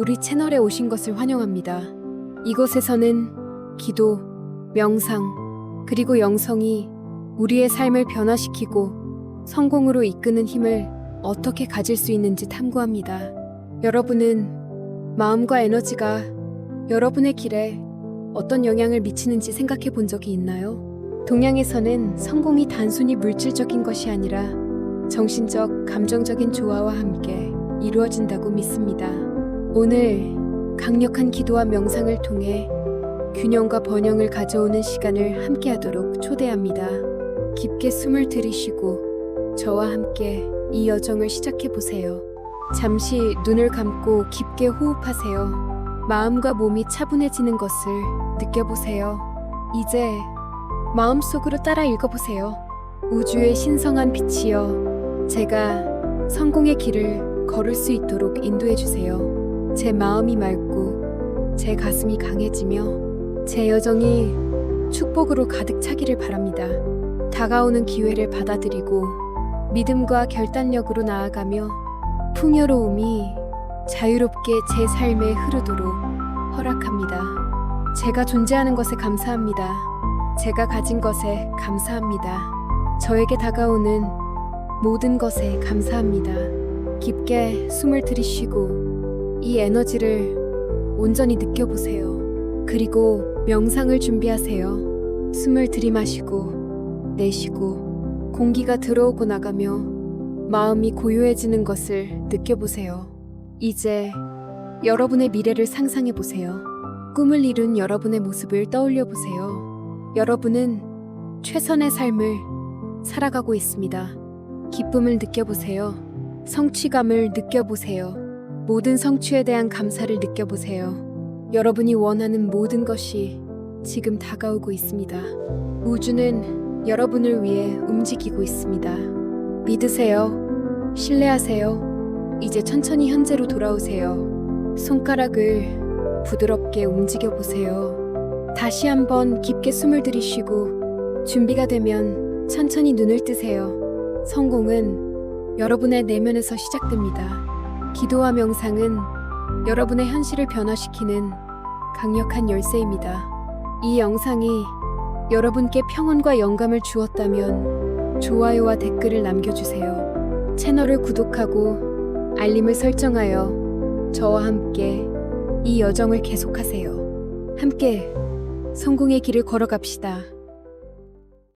우리 채널에 오신 것을 환영합니다. 이곳에서는 기도, 명상, 그리고 영성이 우리의 삶을 변화시키고 성공으로 이끄는 힘을 어떻게 가질 수 있는지 탐구합니다. 여러분은 마음과 에너지가 여러분의 길에 어떤 영향을 미치는지 생각해 본 적이 있나요? 동양에서는 성공이 단순히 물질적인 것이 아니라 정신적, 감정적인 조화와 함께 이루어진다고 믿습니다. 오늘 강력한 기도와 명상을 통해 균형과 번영을 가져오는 시간을 함께 하도록 초대합니다. 깊게 숨을 들이쉬고 저와 함께 이 여정을 시작해 보세요. 잠시 눈을 감고 깊게 호흡하세요. 마음과 몸이 차분해지는 것을 느껴보세요. 이제 마음속으로 따라 읽어보세요. 우주의 신성한 빛이여, 제가 성공의 길을 걸을 수 있도록 인도해 주세요. 제 마음이 맑고 제 가슴이 강해지며 제 여정이 축복으로 가득 차기를 바랍니다. 다가오는 기회를 받아들이고 믿음과 결단력으로 나아가며 풍요로움이 자유롭게 제 삶에 흐르도록 허락합니다. 제가 존재하는 것에 감사합니다. 제가 가진 것에 감사합니다. 저에게 다가오는 모든 것에 감사합니다. 깊게 숨을 들이쉬고 이 에너지를 온전히 느껴보세요. 그리고 명상을 준비하세요. 숨을 들이마시고 내쉬고 공기가 들어오고 나가며 마음이 고요해지는 것을 느껴보세요. 이제 여러분의 미래를 상상해 보세요. 꿈을 이룬 여러분의 모습을 떠올려 보세요. 여러분은 최선의 삶을 살아가고 있습니다. 기쁨을 느껴보세요. 성취감을 느껴보세요. 모든 성취에 대한 감사를 느껴보세요. 여러분이 원하는 모든 것이 지금 다가오고 있습니다. 우주는 여러분을 위해 움직이고 있습니다. 믿으세요. 신뢰하세요. 이제 천천히 현재로 돌아오세요. 손가락을 부드럽게 움직여 보세요. 다시 한번 깊게 숨을 들이쉬고 준비가 되면 천천히 눈을 뜨세요. 성공은 여러분의 내면에서 시작됩니다. 기도와 명상은 여러분의 현실을 변화시키는 강력한 열쇠입니다. 이 영상이 여러분께 평온과 영감을 주었다면 좋아요와 댓글을 남겨주세요. 채널을 구독하고 알림을 설정하여 저와 함께 이 여정을 계속하세요. 함께 성공의 길을 걸어갑시다.